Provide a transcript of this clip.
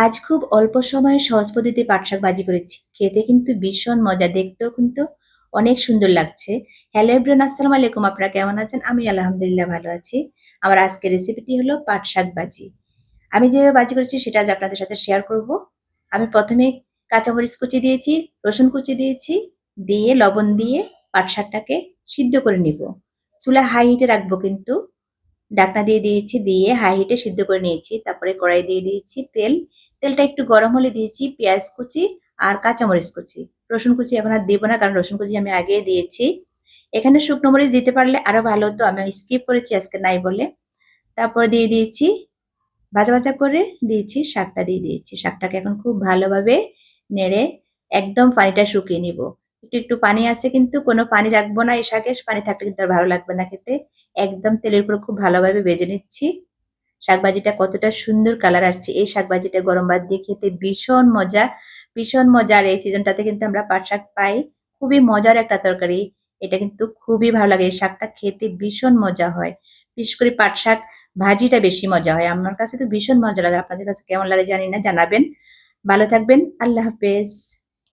আজ খুব অল্প সময়ে সহজ পদ্ধতিতে পাট শাক ভাজি করেছি। খেতে কিন্তু ভীষণ মজা, দেখতেও কিন্তু অনেক সুন্দর লাগছে। হ্যালো এভরিওয়ান আসসালামু আলাইকুম, আপনারা কেমন আছেন? আমি আলহামদুলিল্লাহ ভালো আছি। আমার আজকের রেসিপিটি হলো পাট শাক ভাজি আমি যেভাবে ভাজি করেছি, সেটা আজ আপনাদের সাথে শেয়ার করব। আমি প্রথমে কাঁচামরিচ কুচি দিয়েছি, রসুন কুচি দিয়েছি, দিয়ে লবণ দিয়ে পাট শাকটাকে সিদ্ধ করে নিব। চুলা হাই হিটে রাখব কিন্তু। ডাকনা দিয়ে দিয়েছি, দিয়ে হাই হিটে সিদ্ধ করে নিয়েছি। তারপরে কড়াই দিয়ে দিয়েছি তেল। তেলটা একটু গরম হলে দিয়েছি পেঁয়াজ কুচি আর কাঁচামরিচ কুচি। রসুন কুচি এখন আর দেবো না, কারণ রসুন কুচি আমি আগে দিয়েছি। এখানে শুকনো মরিচ দিতে পারলে আরও ভালো হতো, আমি স্কিপ করেছি, আজকে নাই বলে। তারপর দিয়ে দিয়েছি, ভাজা ভাজা করে দিয়েছি, শাকটা দিয়ে দিয়েছি। শাকটাকে এখন খুব ভালোভাবে নেড়ে একদম পানিটা শুকিয়ে নিব। একটু একটু পানি আছে কিন্তু কোনো পানি রাখব না এই শাকে। পানি থাকলে কিন্তু আর ভালো লাগবে না খেতে। একদম তেলের উপর খুব ভালোভাবে ভেজে নিচ্ছি। শাকভাজিটা কতটা সুন্দর কালার আসছে। এই শাকভাজিটা গরম ভাত দিয়ে খেতে ভীষণ মজা। ভীষণ মজা। আর এই সিজনটাতে কিন্তু আমরা পাট শাক পাই। খুবই মজার একটা তরকারি। এটা কিন্তু খুবই ভালো লাগে। এই শাকটা খেতে ভীষণ মজা হয়। বিশেষ করে পাট শাক ভাজিটা বেশি মজা হয়। আমার কাছে তো ভীষণ মজা লাগে। আপনাদের কাছে কেমন লাগে জানি না। জানাবেন। ভালো থাকবেন। আল্লাহ হাফেজ।